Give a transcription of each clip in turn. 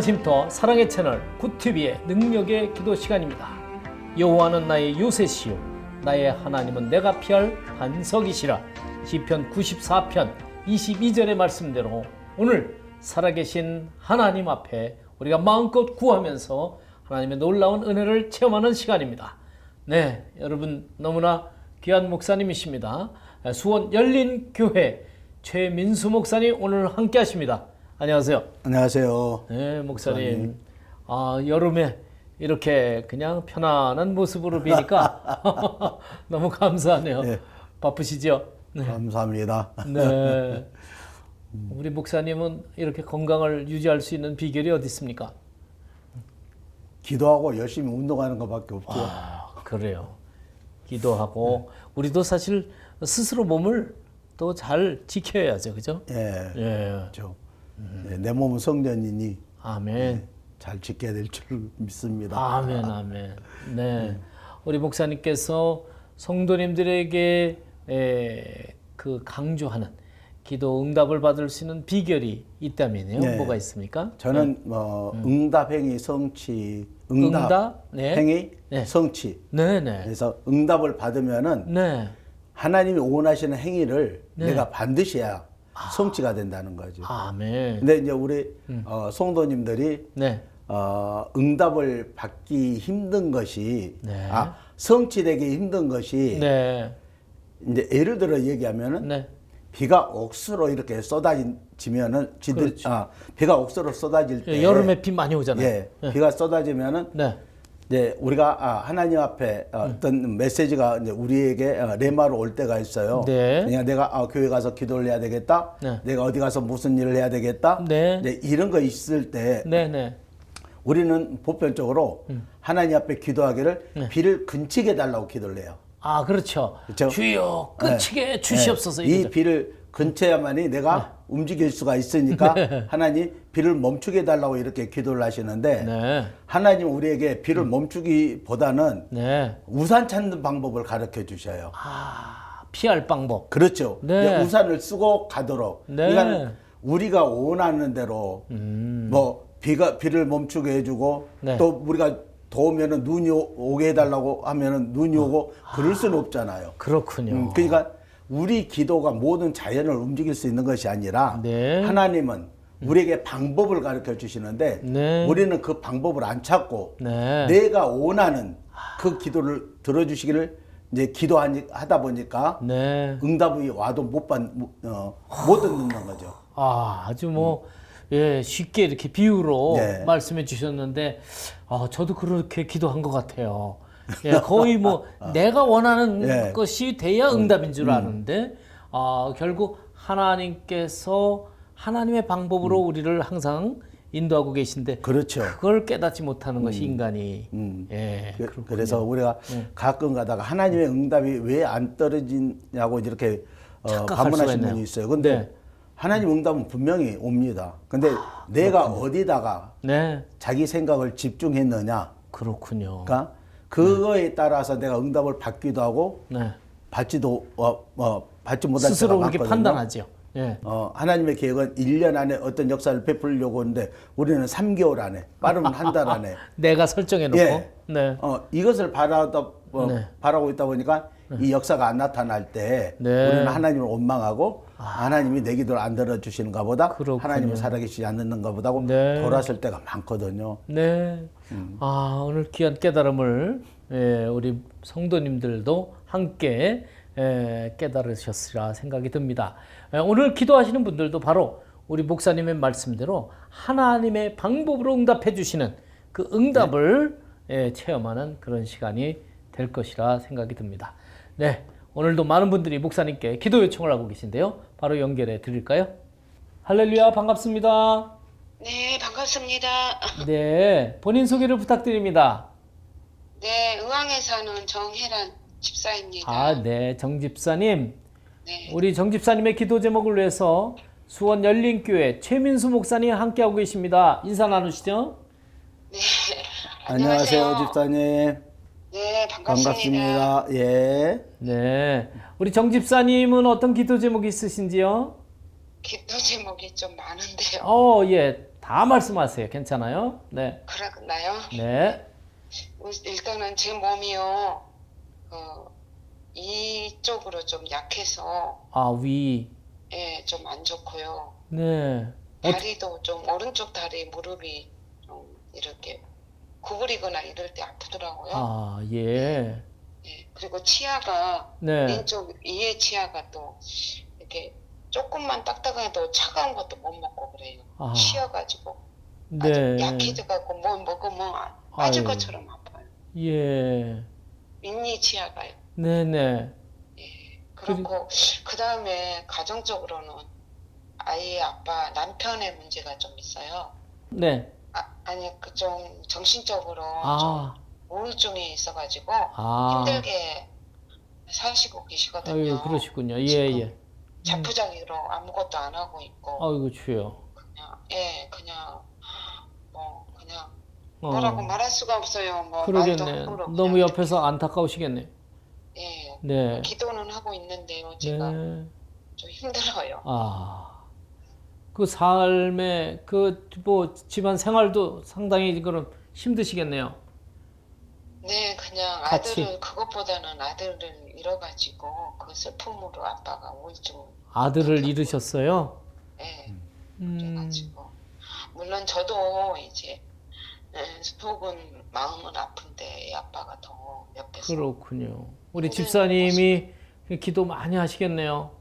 쉼터 사랑의 채널 굿TV의 능력의 기도 시간입니다. 여호와는 나의 요새시요 나의 하나님은 내가 피할 반석이시라 시편 94편 22절의 말씀대로 오늘 살아계신 하나님 앞에 우리가 마음껏 구하면서 하나님의 놀라운 은혜를 체험하는 시간입니다. 네, 여러분 너무나 귀한 목사님이십니다. 수원 열린 교회 최민수 목사님 오늘 함께 하십니다. 안녕하세요. 안녕하세요. 네, 목사님. 아, 여름에 이렇게 그냥 편안한 모습으로 뵈니까 너무 감사하네요. 네. 바쁘시죠? 네. 감사합니다. 네. 우리 목사님은 이렇게 건강을 유지할 수 있는 비결이 어디 있습니까? 기도하고 열심히 운동하는 것밖에 없죠. 아, 그래요. 기도하고 우리도 사실 스스로 몸을 또 잘 지켜야죠. 그죠? 예, 예. 그렇죠. 예, 내 몸은 성전이니 아멘. 잘 지켜야 될 줄 믿습니다. 아멘, 아멘. 네. 우리 목사님께서 성도님들에게 에, 그 강조하는 기도 응답을 받을 수 있는 비결이 있다면요. 네. 뭐가 있습니까? 저는 뭐 응답행위 성취, 응답, 응답? 네. 행위 네. 성취. 네, 네. 그래서 응답을 받으면은 네. 하나님이 원하시는 행위를 내가 반드시 해야 성취가 된다는 거죠. 아멘. 근데 이제 우리 어, 성도님들이 네. 어, 응답을 받기 힘든 것이 네. 아 성취되기 힘든 것이 네. 이제 예를 들어 얘기하면은 네. 비가 억수로 이렇게 쏟아지면은 지들 아 비가 억수로 쏟아질 때 그렇죠. 여름에 비 많이 오잖아요. 예 비가 쏟아지면은 네. 이제 우리가 아, 하나님 앞에 어, 어떤 메시지가 이제 우리에게 어, 레마로 올 때가 있어요. 네. 그냥 내가 아, 교회 가서 기도를 해야 되겠다. 네. 내가 어디 가서 무슨 일을 해야 되겠다. 네. 이제 이런 거 있을 때 네, 네. 우리는 보편적으로 하나님 앞에 기도하기를 네. 비를 근치게 달라고 기도를 해요. 아, 그렇죠. 그렇죠? 주여 끝이게 주시옵소서. 네. 이. 비를 근처야만이 내가 움직일 수가 있으니까 하나님 비를 멈추게 해달라고 이렇게 기도를 하시는데 네. 하나님 우리에게 비를 멈추기보다는 네. 우산 찾는 방법을 가르쳐 주셔요. 아, 피할 방법. 그렇죠. 네. 예, 우산을 쓰고 가도록. 네. 그러니까 우리가 원하는 대로 뭐 비가 비를 멈추게 해주고 음. 네. 또 우리가 더우면은 눈이 오- 오게 해달라고 하면은 눈이 오고 그럴 수는 없잖아요. 그렇군요. 음, 그러니까 우리 기도가 모든 자연을 움직일 수 있는 것이 아니라 네. 하나님은 우리에게 방법을 가르쳐 주시는데 네. 우리는 그 방법을 안 찾고 네. 내가 원하는 그 기도를 들어주시기를 이제 기도하다 보니까 네. 응답이 와도 못 받, 못, 어, 못 듣는 거죠. 아, 아주 뭐, 예, 쉽게 이렇게 비유로 네. 말씀해 주셨는데, 아, 저도 그렇게 기도한 것 같아요. 예, 거의 뭐, 내가 원하는 예. 것이 돼야 응답인 줄 아는데, 아, 결국 하나님께서 하나님의 방법으로 우리를 항상 인도하고 계신데, 그렇죠. 그걸 깨닫지 못하는 것이 인간이, 음. 예, 그, 그래서 우리가 네. 가끔 가다가 하나님의 응답이 왜 안 떨어지냐고 이렇게 어, 착각할 수가 반문하시는 있네요. 분이 있어요. 근데 네. 하나님 응답은 분명히 옵니다. 근데 내가 어디다가 네, 자기 생각을 집중했느냐. 그렇군요. 그러니까 그거에 따라서 내가 응답을 받기도 하고 네. 받지도 어, 어, 받지 못할 스스로 그렇게. 판단하죠. 예. 어, 하나님의 계획은 1년 안에 어떤 역사를 베풀려고 하는데 우리는 3개월 안에 빠르면 한 달 안에 내가 설정해 놓고, 예. 네. 어, 이것을 바라다 어, 네. 바라고 있다 보니까 이 역사가 안 나타날 때 네. 우리는 하나님을 원망하고 하나님이 내 기도를 안 들어주시는가 보다 그렇군요. 하나님은 살아계시지 않는가 보다 네. 돌았을 때가 많거든요. 네. 음. 아, 오늘 귀한 깨달음을 예, 우리 성도님들도 함께 예, 깨달으셨으리라 생각이 듭니다. 예, 오늘 기도하시는 분들도 바로 우리 목사님의 말씀대로 하나님의 방법으로 응답해 주시는 그 응답을 예, 체험하는 그런 시간이 될 것이라 생각이 듭니다. 네. 오늘도 많은 분들이 목사님께 기도 요청을 하고 계신데요. 바로 연결해 드릴까요? 할렐루야 반갑습니다. 네, 반갑습니다. 네, 본인 소개를 부탁드립니다. 네, 의왕에 사는 정혜란 집사입니다. 아, 네, 정 집사님. 네, 우리 정 집사님의 기도 제목을 위해서 수원 열린교회 최민수 목사님 함께하고 계십니다. 인사 나누시죠? 네. 안녕하세요, 집사님. 네, 반갑습니다. 반갑습니다. 예. 네. 우리 정 집사님은 어떤 기도 제목이 있으신지요? 기도 제목이 좀 많은데요. 어, 예. 다 말씀하세요. 괜찮아요? 네. 그러나요? 네. 일단은 제 몸이요. 그 이쪽으로 좀 약해서 아, 위. 예, 좀 안 좋고요. 네. 다리도 좀 오른쪽 다리 무릎이 좀 이렇게 구부리거나 이럴 때 아프더라고요. 아, 예. 예, 그리고 치아가 네. 왼쪽 이에 치아가 또 이렇게 조금만 딱딱해도 차가운 것도 못 먹고 그래요. 아. 아주 네. 약해져갖고 뭐 먹으면 빠질 아유. 것처럼 아파요. 예. 윗니 치아가요. 네, 네. 그렇고 그 다음에 가정적으로는 아이 아빠 남편의 문제가 좀 있어요. 네. 아, 아니 그 좀 정신적으로 아. 좀 우울증이 있어가지고 아. 힘들게 사시고 계시거든요. 아유, 그러시군요. 예, 지금 예. 자포자기로 아무것도 안 하고 있고 아이고, 주여. 그냥 예 그냥 뭐 그냥 어. 뭐라고 말할 수가 없어요. 뭐 말도 그러겠네. 함부로 너무 그냥 옆에서 안타까우시겠네. 예 네. 기도는 하고 있는데요. 제가 네. 좀 힘들어요. 아. 그 삶의 그 뭐 집안 생활도 상당히 그럼 힘드시겠네요. 네, 그냥 같이. 아들을 그것보다는 아들을 잃어가지고 그 슬픔으로 아빠가 우울증, 아들을 잃으셨어요? 예, 음. 그래가지고 물론 저도 이제 예, 속은 마음은 아픈데 이 아빠가 더 옆에서 그렇군요. 우리 네, 집사님이 기도 많이 하시겠네요.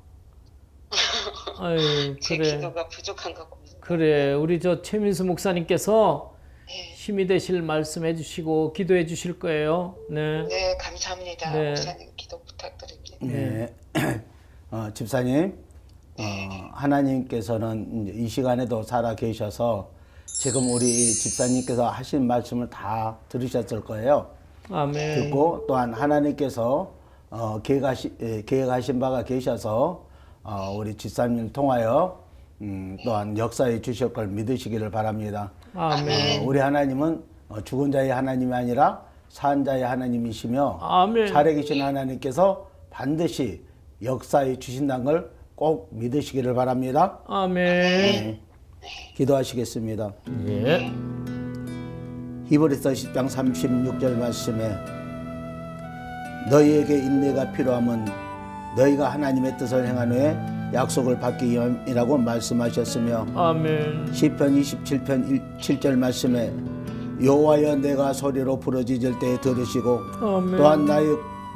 아유, 제 그래. 기도가 부족한 것 같아요. 그래. 우리 저 최민수 목사님께서 네, 힘이 되실 말씀 해 주시고 기도해 주실 거예요. 네. 네, 감사합니다. 네. 목사님 기도 부탁드립니다. 네. 어, 집사님, 어, 하나님께서는 이제 이 시간에도 살아 계셔서 지금 우리 집사님께서 하신 말씀을 다 들으셨을 거예요. 아멘. 듣고 또한 하나님께서 어, 계획하시, 예, 계획하신 바가 계셔서 어, 우리 집사님을 통하여 음, 또한 역사해 주실 걸 믿으시기를 바랍니다. 아멘. 어, 우리 하나님은 어, 죽은 자의 하나님이 아니라 산 자의 하나님이시며 아멘. 살아계신 하나님께서 반드시 역사해 주신다는 걸 꼭 믿으시기를 바랍니다. 아멘. 네. 기도하시겠습니다. 예. 히브리서 10장 36절 말씀에 너희에게 인내가 필요함은 너희가 하나님의 뜻을 행한 후에 약속을 받기 위함이라고 말씀하셨으며 아멘. 시편 27편 7절 말씀에 여호와여 내가 소리로 부르짖을 때 들으시고 아멘. 또한 나의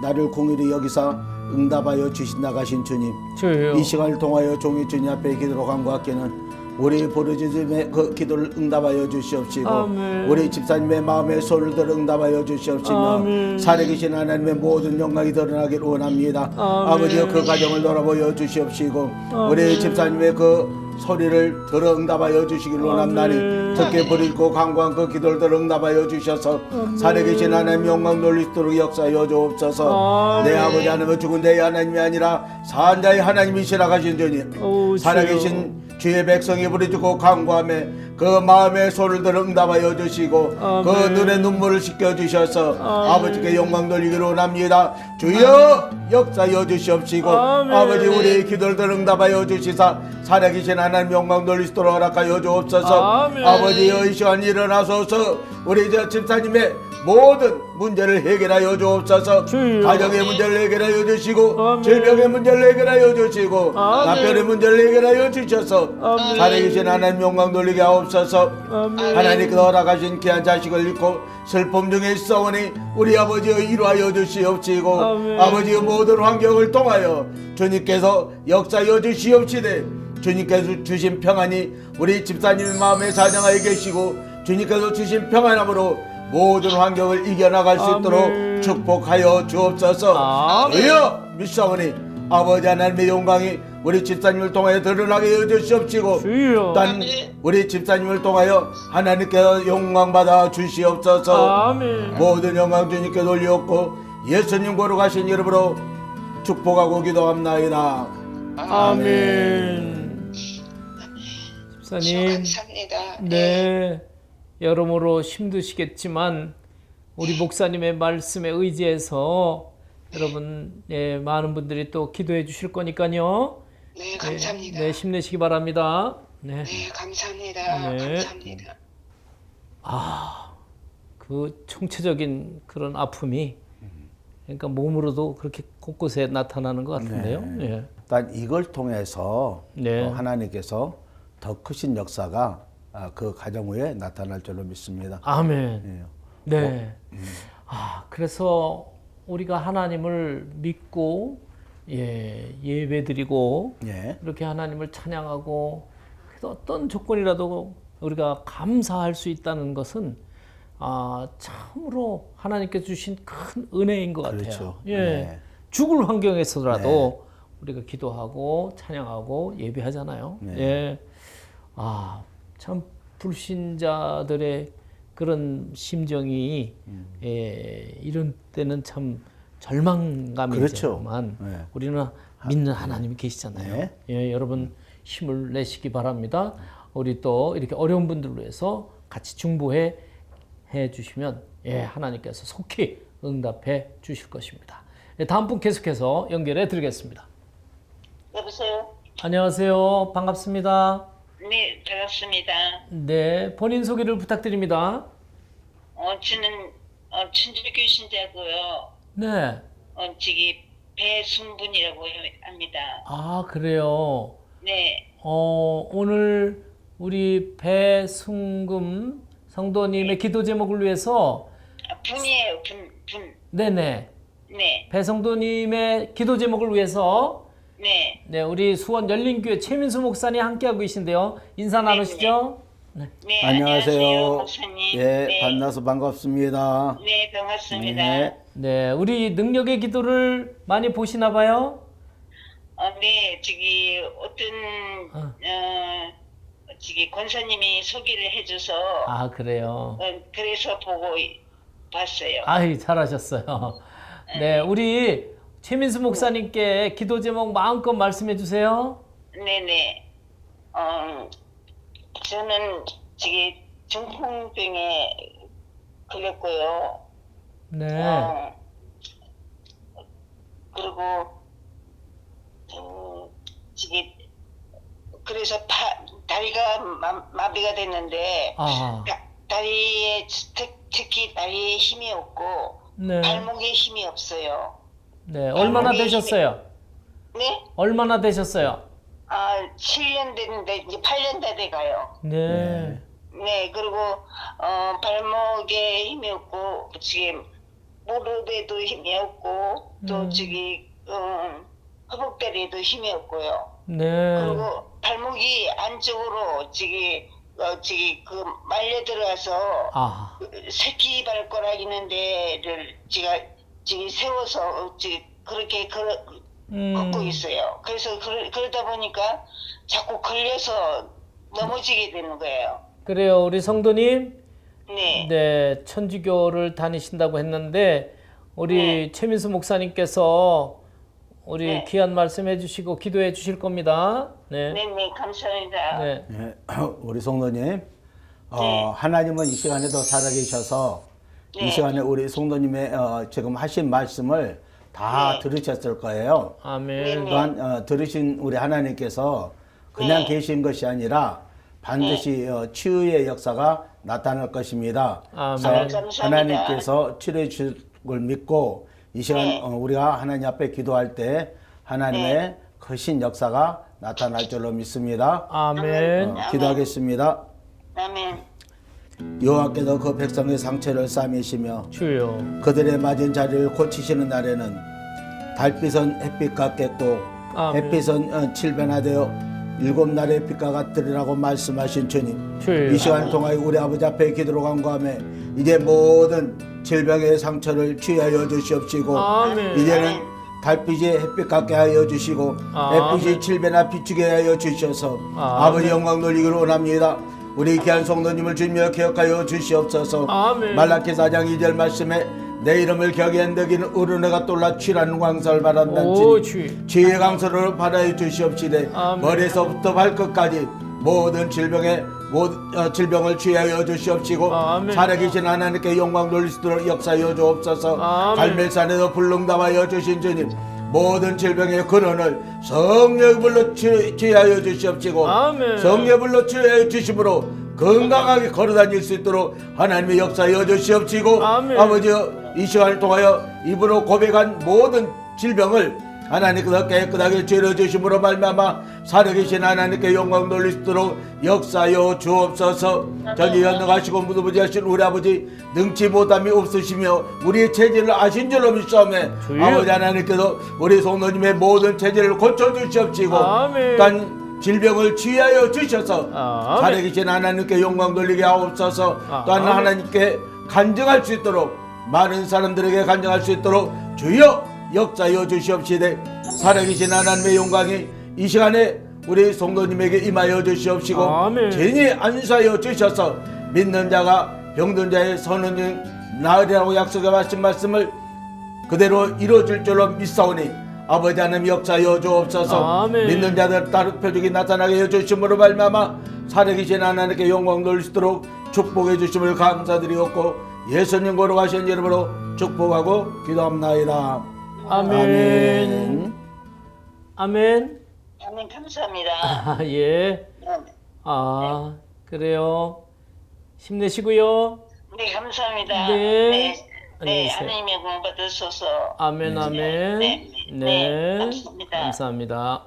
나를 공의로 여기사 응답하여 주신다 가신 주님 주여. 이 시간을 통하여 종이 주님 앞에 기도로 간구하기는 우리 부르짖음의 그 기도를 응답하여 주시옵시고 아멘. 우리 집사님의 마음에 손을 들어 응답하여 주시옵시며. 살아계신 하나님의 모든 영광이 드러나길 원합니다 아멘. 아버지여 그 가정을 돌아보여 주시옵시고 아멘. 우리 집사님의 그 소리를 들어 응답하여 주시길 원합나니 아멘. 듣게 부리고 강구한 그 기도를 들어 응답하여 주셔서 살아계신 하나님 영광 돌리도록 역사하여 주옵소서 아멘. 내 아버지 하나님은 죽은 자의 하나님이 아니라 산자의 하나님이시라 하신 주님 오, 살아계신 주의 백성이 부르짖고 강구함에 그 마음의 소를 들어 응답하여 주시고 아멘. 그 눈의 눈물을 씻겨 주셔서. 아버지께 영광 돌리기를 원합니다 주여 역사여 주시옵시고 아멘. 아버지 우리의 기도를 들어 응답하여 주시사 살아계신 하나님 영광 돌리시도록 허락하여 주옵소서 아멘. 아버지여 이 시간 일어나소서 우리 저 집사님의 모든 문제를 해결하여 주옵소서 주여. 가정의 문제를 해결하여 주시고 아멘. 질병의 문제를 해결하여 주시고 아멘. 남편의 문제를 해결하여 주셔서 아멘. 살아계신 하나님 영광 돌리게 하옵소서 아멘. 하나님께서 허락하신 귀한 자식을 잃고 슬픔 중에 있어오니 우리 아버지여 이루하여 주시옵시고 아멘. 아버지의 모든 환경을 통하여 주님께서 역사여 주시옵시되 주님께서 주신 평안이 우리 집사님 마음에 사정하여 계시고 주님께서 주신 평안함으로 모든 환경을 이겨나갈 수. 있도록 축복하여 주옵소서 아멘. 주여 믿사오니 아버지 하나님의 영광이 우리 집사님을 통하여 드러나게 해 주시옵시고 주여. 단 우리 집사님을 통하여 하나님께서 영광 받아 주시옵소서 아멘. 모든 영광 주님께 돌리옵고 예수님 거룩하신 이름으로 축복하고 기도합나이다 아멘. 집사님. 감사합니다. 네. 여러모로 힘드시겠지만 우리 목사님의 말씀에 의지해서 여러분 예, 많은 분들이 또 기도해 주실 거니까요. 네, 감사합니다. 네, 힘내시기 바랍니다. 네. 네, 감사합니다. 네. 감사합니다. 그 총체적인 그런 아픔이 그러니까 몸으로도 그렇게 곳곳에 나타나는 것 같은데요. 네. 예. 일단 이걸 통해서 네. 어, 하나님께서 더 크신 역사가 아, 그 가정 후에 나타날 줄로 믿습니다. 아멘. 예. 네. 아, 그래서 우리가 하나님을 믿고 예, 예배드리고 예. 이렇게 하나님을 찬양하고 그래서 어떤 조건이라도 우리가 감사할 수 있다는 것은 아, 참으로 하나님께서 주신 큰 은혜인 것 같아요. 그렇죠. 예. 네. 죽을 환경에서라도 우리가 기도하고 찬양하고 예배하잖아요. 네. 예. 아, 참 불신자들의 그런 심정이 음. 예, 이런 때는 참 절망감이지만 그렇죠. 네. 우리는 믿는 하나님이 계시잖아요. 네. 예, 여러분 힘을 내시기 바랍니다. 우리 또 이렇게 어려운 분들을 위해서 같이 중보해 해 주시면 예, 하나님께서 속히 응답해 주실 것입니다. 예, 다음 분 계속해서 연결해 드리겠습니다. 여보세요? 안녕하세요. 반갑습니다. 네, 반갑습니다. 네, 본인 소개를 부탁드립니다. 어, 저는 어, 천주교 신자고요. 네. 어, 저기 배순분이라고 합니다. 아, 그래요. 네, 어, 오늘 우리 배승금 성도님의 기도 제목을 위해서 아, 분이에요, 분, 분. 네네 네, 배성도님의 기도 제목을 위해서 네, 네 우리 수원 열린교회 최민수 목사님 함께하고 계신데요 인사 네, 나누시죠? 네. 네. 안녕하세요. 목사님. 예, 네, 만나서 반갑습니다. 네, 반갑습니다. 네. 네 우리 능력의 기도를 많이 보시나 봐요. 어, 네, 저기 어떤 어. 어, 저기 권사님이 소개를 해줘서 아 그래요. 어, 그래서 보고 이- 봤어요. 아이 잘하셨어요. 네 우리 최민수 목사님께 기도 제목 마음껏 말씀해 주세요. 네네. 어, 저는 저기 중풍병에 걸렸고요. 네. 어, 그리고 음, 저기 그래서 파, 다리가 마, 마비가 됐는데 아 다, 다리에 특, 특히 다리에 힘이 없고 네. 발목에 힘이 없어요. 네 얼마나 되셨어요? 네? 얼마나 되셨어요? 아, 7년 됐는데 이제 8년 다 돼가요. 네. 네, 그리고 어, 발목에 힘이 없고 지금 무릎에도 힘이 없고 또 음. 저기 어, 허벅다리에도 힘이 없고요. 네. 그리고 발목이 안쪽으로 저기 어, 저기 그 말려 들어가서 아, 그 새끼 발가락 있는 데를 제가 지금 세워서 지금 그렇게 걸어, 음, 걷고 있어요. 그래서 그러, 그러다 보니까 자꾸 걸려서 넘어지게 되는 거예요. 그래요. 우리 성도님, 네. 네, 천주교를 다니신다고 했는데, 우리 최민수 목사님께서 우리 네. 귀한 말씀 해 주시고 기도해 주실 겁니다. 네. 네, 네, 감사합니다. 네. 예, 우리 성도님, 어, 네. 하나님은 이 시간에도 살아계셔서 이 네. 시간에 우리 성도님의 어, 지금 하신 말씀을 다 네. 들으셨을 거예요. 아멘. 또한 어, 들으신 우리 하나님께서 그냥 네. 계신 것이 아니라 반드시 어, 치유의 역사가 나타날 것입니다. 네, 감사합니다. 하나님께서 치료해 주실 걸 믿고 이 시간 네. 어, 우리가 하나님 앞에 기도할 때 하나님의 네. 크신 역사가 나타날 줄로 믿습니다. 아멘. 어, 기도하겠습니다. 아멘. 여호와께서 그 백성의 상처를 싸매시며 주여. 그들의 맞은 자리를 고치시는 날에는 달빛은 햇빛 같겠고 아멘. 햇빛은 어, 칠변화되어 일곱 날의 빛과 같으리라고 말씀하신 주님 주여. 이 시간을 통하여 우리 아버지 앞에 기도로 간구하며 이제 모든 질병의 상처를 치유하여 주시옵시고 아멘. 이제는 달빛이 햇빛 같게 하여 주시고 아멘. 햇빛이 칠배나 비추게 하여 주셔서 아멘. 아버지 영광 돌리기를 원합니다. 우리 귀한 성도님을 주며 기억하여 주시옵소서. 아멘. 말라키 4장 2절 말씀에 내 이름을 격에 어른애가 떠올라 취라는 광설을 오, 바란단지 주. 지혜의 강서를 받아여 주시옵시되 아멘. 머리에서부터 발끝까지 모든 질병에 모든 어, 질병을 취하여 주시옵시고 아멘. 살아계신 하나님께 영광 돌리시도록 역사하여 주옵소서 아멘. 갈멜산에서 불능답하여 주신 주님 모든 질병의 근원을 성령불로 치하여 주시옵시고 아멘. 성령불로 치하여 주심으로 건강하게 걸어다닐 수 있도록 하나님의 역사여 주시옵시고 아멘. 아버지여 이 시간을 통하여 입으로 고백한 모든 질병을 하나님께서 깨끗하게 죄려주심으로 말미암아 살아계신 하나님께 영광 돌리시도록 역사여 주옵소서 전이 연능하시고 무도부지하신 우리 아버지 능치 못함이 없으시며 우리의 체질을 아신 줄로 믿사오매. 아버지 하나님께서 우리 성도님의 모든 체질을 고쳐주시옵시고 아멘. 또한 질병을 치유하여 주셔서. 살아계신 하나님께 영광 돌리게 하옵소서 또한 아멘. 하나님께 간증할 수 있도록 많은 사람들에게 간증할 수 있도록 주여 역사여 주시옵시되 살아계신 하나님의 영광이 이 시간에 우리 성도님에게 임하여 주시옵시고 아멘. 진히 안수하여 주셔서 믿는 자가 병든 자의 선은 중 나으리라고 약속해 하신 말씀을 그대로 이루어질 줄로 믿사오니 아버지 하나님 역사여 주옵소서 아멘. 믿는 자들 따르 표적이 나타나게 해 주심으로 말미암아 살아계신 하나님께 영광 돌리시도록 축복해 주심을 감사드리옵고 예수님 걸어가신 이름으로 축복하고 기도합나이다 아멘. 아멘. 아멘 감사합니다. 아, 예. 아, 그래요. 힘내시고요. 네 감사합니다. 네. 네, 네. 하나님의 공 받으셔서 아멘, 아멘. 네, 네, 감사합니다. 감사합니다.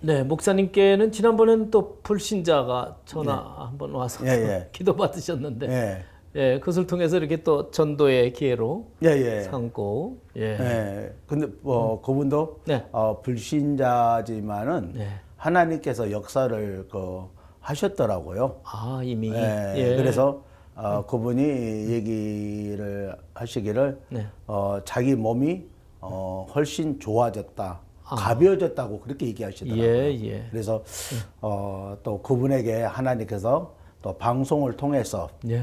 네, 목사님께는 지난번에는 또 불신자가 전화 한번 와서 예, 예. 기도 받으셨는데, 예. 예, 그것을 통해서 이렇게 또 전도의 기회로 예, 예. 삼고, 예, 예. 근데 뭐 그분도 네. 어, 불신자지만은 네. 하나님께서 역사를 그 하셨더라고요. 아 이미, 예, 예. 그래서 어, 그분이 얘기를 하시기를 네. 어, 자기 몸이 어, 훨씬 좋아졌다, 가벼워졌다고 그렇게 얘기하시더라고요. 예, 예. 그래서 어, 또 그분에게 하나님께서 또 방송을 통해서 예,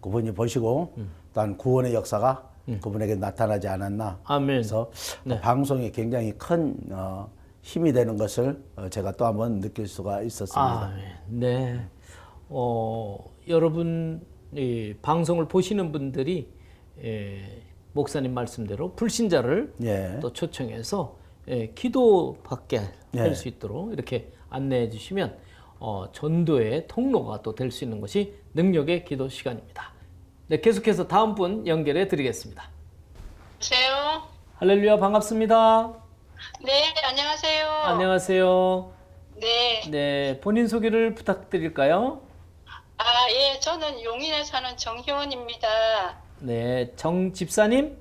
그분이 보시고 또한 구원의 역사가 그분에게 나타나지 않았나. 아멘. 그래서 그 방송이 굉장히 큰 어, 힘이 되는 것을 어, 제가 또 한 번 느낄 수가 있었습니다. 아, 네. 어, 여러분 이 방송을 보시는 분들이 예, 목사님 말씀대로 불신자를 예. 또 초청해서 예, 기도받게 예. 할수 있도록 이렇게 안내해 주시면 어, 전도의 통로가 또 될 수 있는 것이 능력의 기도 시간입니다. 네, 계속해서 다음 분 연결해 드리겠습니다. 여보세요? 할렐루야 반갑습니다. 네, 안녕하세요. 안녕하세요. 네. 네, 본인 소개를 부탁드릴까요? 아, 예, 저는 용인에 사는 정희원입니다. 네, 정 집사님.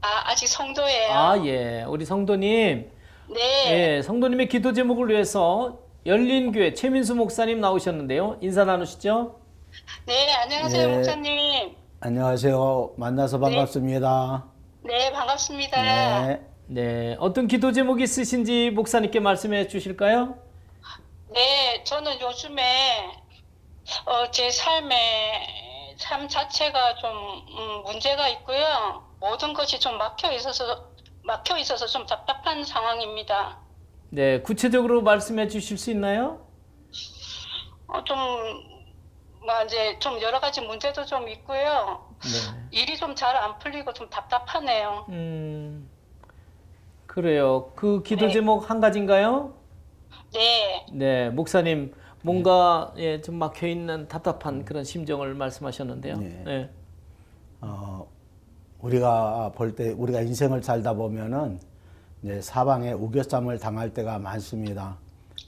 아, 아직 성도예요. 아, 예. 우리 성도님. 네. 예, 성도님의 기도 제목을 위해서 열린교회 최민수 목사님 나오셨는데요. 인사 나누시죠? 네, 안녕하세요, 네. 목사님. 안녕하세요. 만나서 반갑습니다. 네, 반갑습니다. 네. 네. 어떤 기도 제목이 있으신지 목사님께 말씀해 주실까요? 네, 저는 요즘에 어, 제 삶의 삶 자체가 좀 음, 문제가 있고요. 모든 것이 좀 막혀 있어서 막혀 있어서 좀 답답한 상황입니다. 네. 구체적으로 말씀해 주실 수 있나요? 어, 좀, 뭐, 이제 좀 여러 가지 문제도 좀 있고요. 네. 일이 좀 잘 안 풀리고 좀 답답하네요. 음. 그래요. 그 기도 네. 제목 한 가지인가요? 네, 네. 목사님 뭔가 예, 좀 막혀 있는 답답한 그런 심정을 말씀하셨는데요. 네. 네. 어, 우리가 볼 때 우리가 인생을 살다 보면은 이제 사방에 우겨쌈을 당할 때가 많습니다.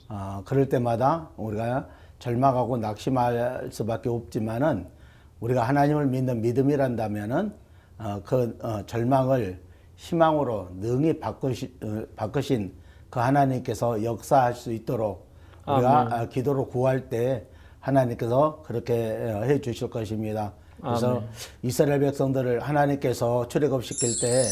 어, 그럴 때마다 우리가 절망하고 낙심할 수밖에 없지만은 우리가 하나님을 믿는 믿음이란다면은 어, 그 어, 절망을 희망으로 능히 바꾸시, 어, 바꾸신 그 하나님께서 역사할 수 있도록 우리가. 아, 기도로 구할 때 하나님께서 그렇게 어, 해 주실 것입니다. 그래서 이스라엘 백성들을 하나님께서 출애굽 시킬 때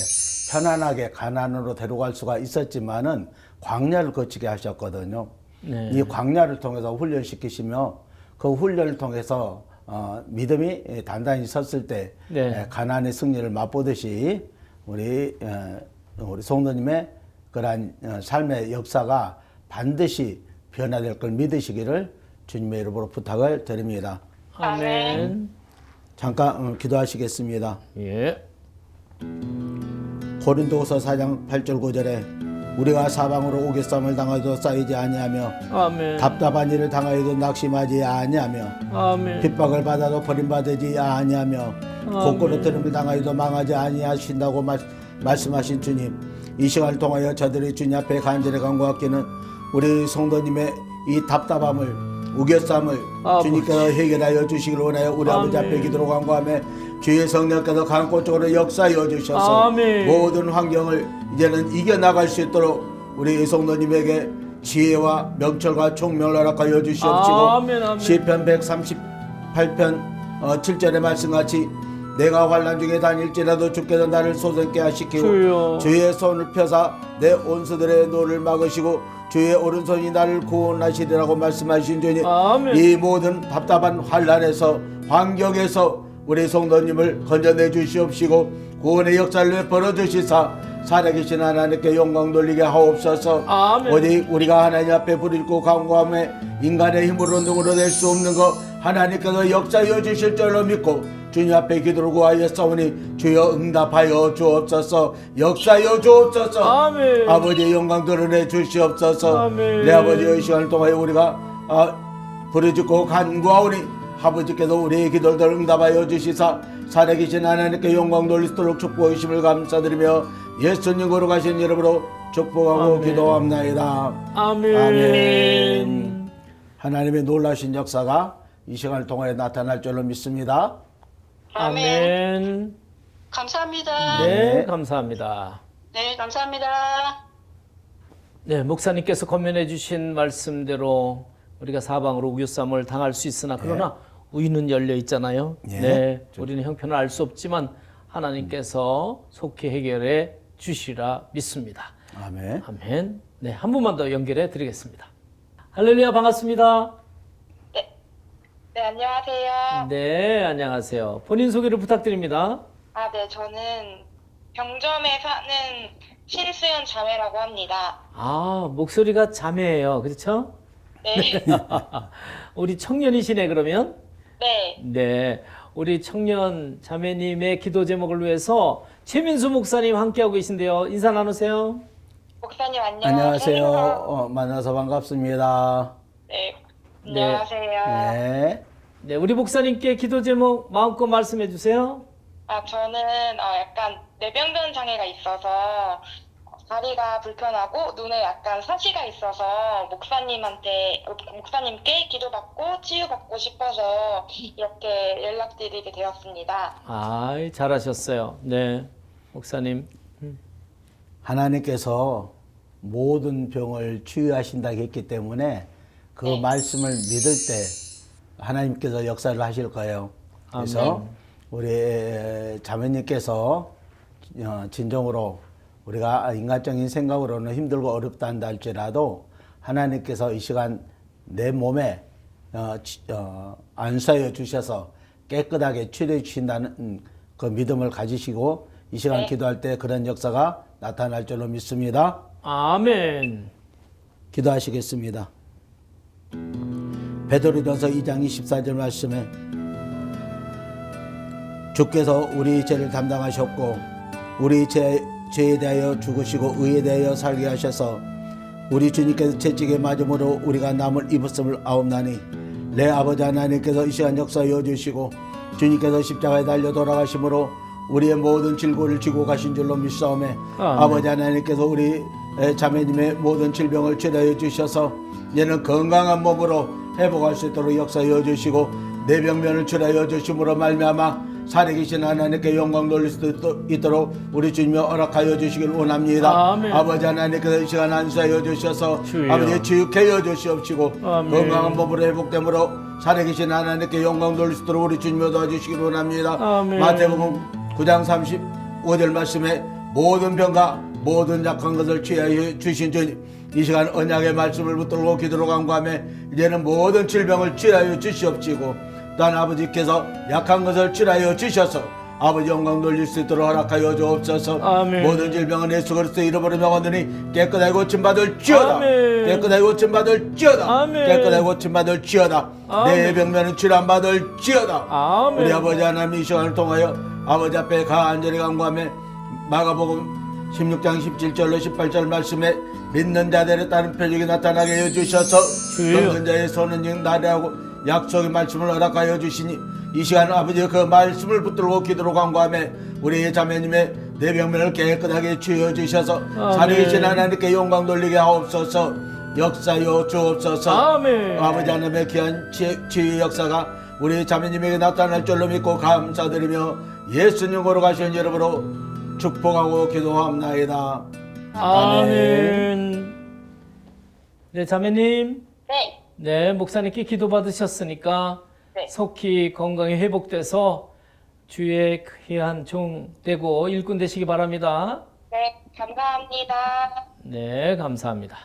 편안하게 가나안으로 데려갈 수가 있었지만은 광야를 거치게 하셨거든요. 네. 이 광야를 통해서 훈련시키시며 그 훈련을 통해서 어, 믿음이 단단히 섰을 때 네. 에, 가나안의 승리를 맛보듯이 우리 에, 우리 성도님의 그러한 어, 삶의 역사가 반드시 변화될 걸 믿으시기를 주님의 이름으로 부탁을 드립니다. 아멘. 잠깐 어, 기도하시겠습니다. 예. 고린도서 4장 8절 9절에 우리가 사방으로 오겠삼을 당하여도 쌓이지 아니하며 아멘. 답답한 일을 당하여도 낙심하지 아니하며 아멘. 핍박을 받아도 버림받지 아니하며 들음을 당하여도 망하지 아니하신다고 말, 말씀하신 주님 이 시간을 통하여 저들이 주님 앞에 간절히 간구하기는 우리 성도님의 이 답답함을 우겨쌈을 아버지. 주님께서 해결하여 주시길 원하여 우리 아버지 아멘. 앞에 기도로 간구하며 주의 성령께서 강권적으로 역사하여 주셔서 아멘. 모든 환경을 이제는 이겨나갈 수 있도록 우리 성도님에게 지혜와 명철과 총명을 허락하여 주시옵시고 아멘, 아멘. 시편 138편 어, 7절의 말씀같이 내가 환란 중에 다닐지라도 주께서 나를 소생케 하시키고 주여. 주의 손을 펴사 내 온수들의 노를 막으시고 주의 오른손이 나를 구원하시리라고 말씀하신 주님 아멘. 이 모든 답답한 환란에서 환경에서 우리 성도님을 건져내 주시옵시고 구원의 역사를 벌어 주시사 살아계신 하나님께 영광 돌리게 하옵소서 아멘. 오직 우리가 하나님 앞에 부르고 간구함에 인간의 힘으로 능으로 낼수 없는 것 하나님께서 역사하여 주실 줄로 믿고 주님 앞에 기도를 구하여 싸우니 주여 응답하여 주옵소서 역사하여 주옵소서 아멘. 아버지의 영광 드러내 주시옵소서 아멘. 내 아버지의 시간을 통하여 우리가 아, 부르짖고 간구하오니 아버지께서 우리의 기도를 응답하여 주시사 살아계신 하나님께 영광 돌리도록 축복하심을 감사드리며 예수님 거룩하신 이름으로 축복하고 아멘. 기도합나이다 아멘. 아멘. 하나님의 놀라신 역사가 이 시간을 통하여 나타날 줄로 믿습니다 아멘. 아멘. 감사합니다. 네, 네. 감사합니다. 네, 감사합니다. 네, 목사님께서 건면해 주신 말씀대로 우리가 사방으로 우유쌈을 당할 수 있으나 그러나 우유는 열려 있잖아요. 예. 네, 우리는 형편을 알 수 없지만 하나님께서 속히 해결해 주시라 믿습니다. 아멘 아멘. 네, 한 분만 더 연결해 드리겠습니다. 할렐루야 반갑습니다. 네, 안녕하세요. 네, 안녕하세요. 본인 소개를 부탁드립니다. 아, 네, 저는 병점에 사는 신수연 자매라고 합니다. 아, 목소리가 자매예요. 그렇죠? 네, 우리 청년이시네 그러면? 네, 네. 우리 청년 자매님의 기도 제목을 위해서 최민수 목사님 함께하고 계신데요. 인사 나누세요. 목사님 안녕. 안녕하세요 어, 만나서 반갑습니다 네, 네. 안녕하세요. 네. 네, 우리 목사님께 기도 제목 마음껏 말씀해 주세요. 아, 저는 어, 약간 뇌병변 장애가 있어서 다리가 불편하고 눈에 약간 사시가 있어서 목사님한테 목사님께 기도받고 치유받고 싶어서 이렇게 연락드리게 되었습니다. 아, 잘하셨어요. 네. 목사님. 하나님께서 모든 병을 치유하신다 했기 때문에 그 네. 말씀을 믿을 때 하나님께서 역사를 하실 거예요. 그래서 아멘. 우리 자매님께서 어, 진정으로 우리가 인간적인 생각으로는 힘들고 어렵다 한다 할지라도 하나님께서 이 시간 내 몸에 어, 치- 어, 안수하여 주셔서 깨끗하게 치료해 주신다는 음, 그 믿음을 가지시고 이 시간 네. 기도할 때 그런 역사가 나타날 줄로 믿습니다. 아멘. 기도하시겠습니다. 베드로전서 2장 24절 말씀에 주께서 우리 죄를 담당하셨고 우리 죄, 죄에 대하여 죽으시고 의에 대하여 살게 하셔서 우리 주님께서 채찍에 맞음으로 우리가 남을 입었음을 아옵나니 내 아버지 하나님께서 이 시간 역사하여 주시고 주님께서 십자가에 달려 돌아가심으로 우리의 모든 질고를 지고 가신 줄로 믿사오매 아멘. 아버지 하나님께서 우리 자매님의 모든 질병을 치료해 주셔서 이제는 건강한 몸으로 회복할 수 있도록 역사하여 주시고 내 병면을 치료하여 주심으로 말미암아 살아계신 하나님께 영광 돌릴 수 있도- 있도록 우리 주님이 허락하여 주시길 원합니다. 아멘. 아버지 하나님께서 이 시간 안수하여 주셔서 주여. 아버지 치유케 여 주시옵시고 아멘. 건강한 몸으로 회복됨으로 살아계신 하나님께 영광 돌릴 수 있도록 우리 주님이 도와주시길 원합니다. 아멘. 마태복음 9장 35절 말씀에 모든 병과 모든 약한 것을 취하여 주신 주님 이 시간 언약의 말씀을 붙들고 기도로 간구하며 이제는 모든 질병을 치하여 주시옵시고 또한 아버지께서 약한 것을 치하여 주셔서 아버지 영광 돌릴 수 있도록 허락하여 주옵소서 아멘. 모든 질병은 예수 그리스도 이름으로 명하더니 깨끗하게 고침받을 지어다 아멘. 깨끗하게 고침받을 지어다 아멘. 깨끗하게 고침받을 지어다 내 아멘. 병면은 치료받을 지어다 아멘. 우리 아버지 하나님 이 시간을 통하여 아버지 앞에 간절히 간구하며 마가복음 16장 17절로 18절 말씀에 믿는 자들에 따른 표적이 나타나게 해 주셔서. 믿는 자의 손은 즉 나래하고 약속의 말씀을 허락하여 주시니 이 시간 아버지 그 말씀을 붙들고 기도로 간구하며 우리의 자매님의 내 병면을 깨끗하게 주여 주셔서. 살아계신 하나님께 영광 돌리게 하옵소서 역사여 주옵소서 아멘. 아버지 하나님의 귀한 치- 치유의 역사가 우리 자매님에게 나타날 줄로 믿고 감사드리며 예수님으로 가신 이름으로 축복하고 기도합나이다. 아멘. 네, 자매님. 네. 네, 목사님께 기도 받으셨으니까 네. 속히 건강이 회복돼서 주의 귀한 종 되고 일꾼 되시기 바랍니다. 네, 감사합니다. 네, 감사합니다.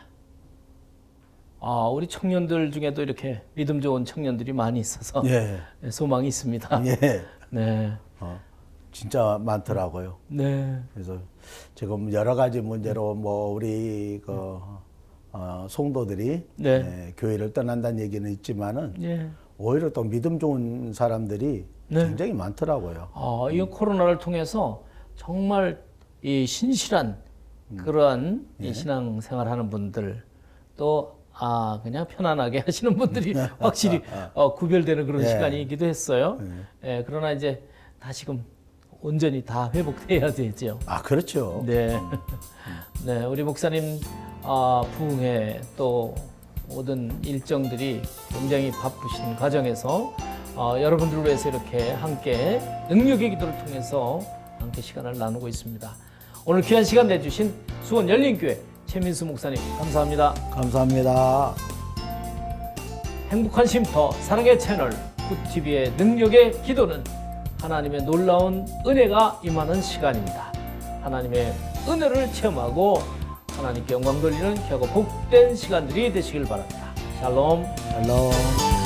아, 우리 청년들 중에도 이렇게 믿음 좋은 청년들이 많이 있어서 예, 소망이 있습니다. 예, 네, 진짜 많더라고요. 네, 그래서 지금 여러 가지 문제로 뭐 우리 그 어, 성도들이 네. 예, 교회를 떠난다는 얘기는 있지만은 예. 오히려 또 믿음 좋은 사람들이 네. 굉장히 많더라고요. 아, 이 코로나를 통해서 정말 이 신실한 그러한 이 신앙생활 하는 분들 또 아, 그냥 편안하게 하시는 분들이 확실히 어, 구별되는 그런 예. 시간이기도 했어요. 예, 그러나 이제 다시금 온전히 다 회복돼야 되죠. 아 그렇죠. 네. 네, 우리 목사님 아, 부흥회 또 모든 일정들이 굉장히 바쁘신 과정에서 어, 여러분들을 위해서 이렇게 함께 능력의 기도를 통해서 함께 시간을 나누고 있습니다. 오늘 귀한 시간 내주신 수원 열린교회 최민수 목사님 감사합니다. 감사합니다. 행복한 쉼터 사랑의 채널 굿TV의 능력의 기도는 하나님의 놀라운 은혜가 임하는 시간입니다. 하나님의 은혜를 체험하고 하나님께 영광 돌리는 결국 복된 시간들이 되시길 바랍니다. 샬롬. 헬로.